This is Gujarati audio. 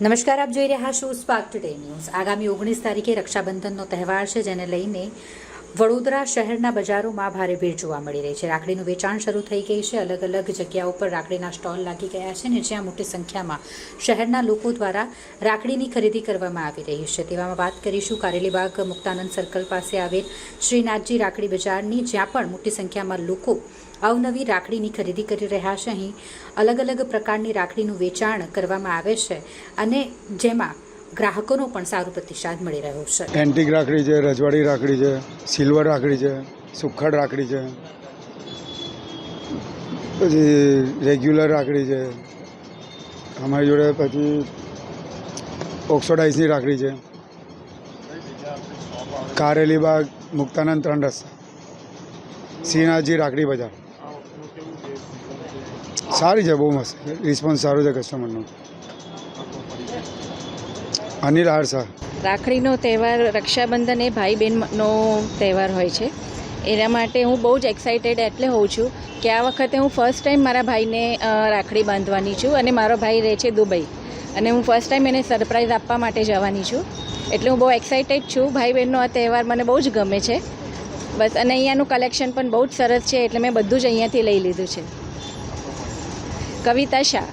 નમસ્કાર, આપ જોઈ રહ્યા છો સ્પાર્ક ટુડે ન્યૂઝ આગામી ઓગણીસ તારીખે રક્ષાબંધનનો તહેવાર છે, જેને લઈને વડોદરા શહેરના બજારોમાં ભારે ભીડ જોવા મળી રહી છે. રાખડીનું વેચાણ શરૂ થઈ ગઈ છે. અલગ અલગ જગ્યાઓ પર રાખડીના સ્ટોલ લાગી ગયા છે ને જ્યાં મોટી સંખ્યામાં શહેરના લોકો દ્વારા રાખડીની ખરીદી કરવામાં આવી રહી છે. તેવામાં વાત કરીશું કારેલીબાગ મુક્તાનંદ સર્કલ પાસે આવેલ શ્રીનાથજી રાખડી બજારની, જ્યાં પણ મોટી સંખ્યામાં લોકો અવનવી રાખડીની ખરીદી કરી રહ્યા છે. અહીં અલગ અલગ પ્રકારની રાખડીનું વેચાણ કરવામાં આવે છે અને જેમાં ગ્રાહકોનો પણ સારો પ્રતિસાદ મળી રહ્યો છે. એન્ટિક રાખડી છે, રજવાડી રાખડી છે, સિલ્વર રાખડી છે, સુખડ રાખડી છે. પછી રેગ્યુલર રાખડી છે. અમારી જોડે પછી ઓક્સોડાઇઝની રાખડી છે. કારેલી બાગ, મુક્તાનંદ ત્રણ રસ્તા. સિંહાજી રાખડી બજાર. સારી છે, બહુ મસ્ત. રિસ્પોન્સ સારો છે કસ્ટમરનો અનિલ આરસા રાખડીનો તહેવાર રક્ષાબંધન એ ભાઈ બહેનનો તહેવાર હોય છે. એના માટે હું બહુ જ એક્સાઇટેડ એટલે હોઉં છું કે આ વખતે હું ફર્સ્ટ ટાઈમ મારા ભાઈને રાખડી બાંધવાની છું અને મારો ભાઈ રહે છે દુબઈ. અને હું ફર્સ્ટ ટાઈમ એને સરપ્રાઈઝ આપવા માટે જવાની છું. એટલે હું બહુ એક્સાઇટેડ છું. ભાઈ બહેનનો આ તહેવાર મને બહુ જ ગમે છે. બસ અને અહીંયાનું કલેક્શન પણ બહુ જ સરસ છે એટલે મેં બધું જ અહીંયાથી લઈ લીધું છે. કવિતા શાહ.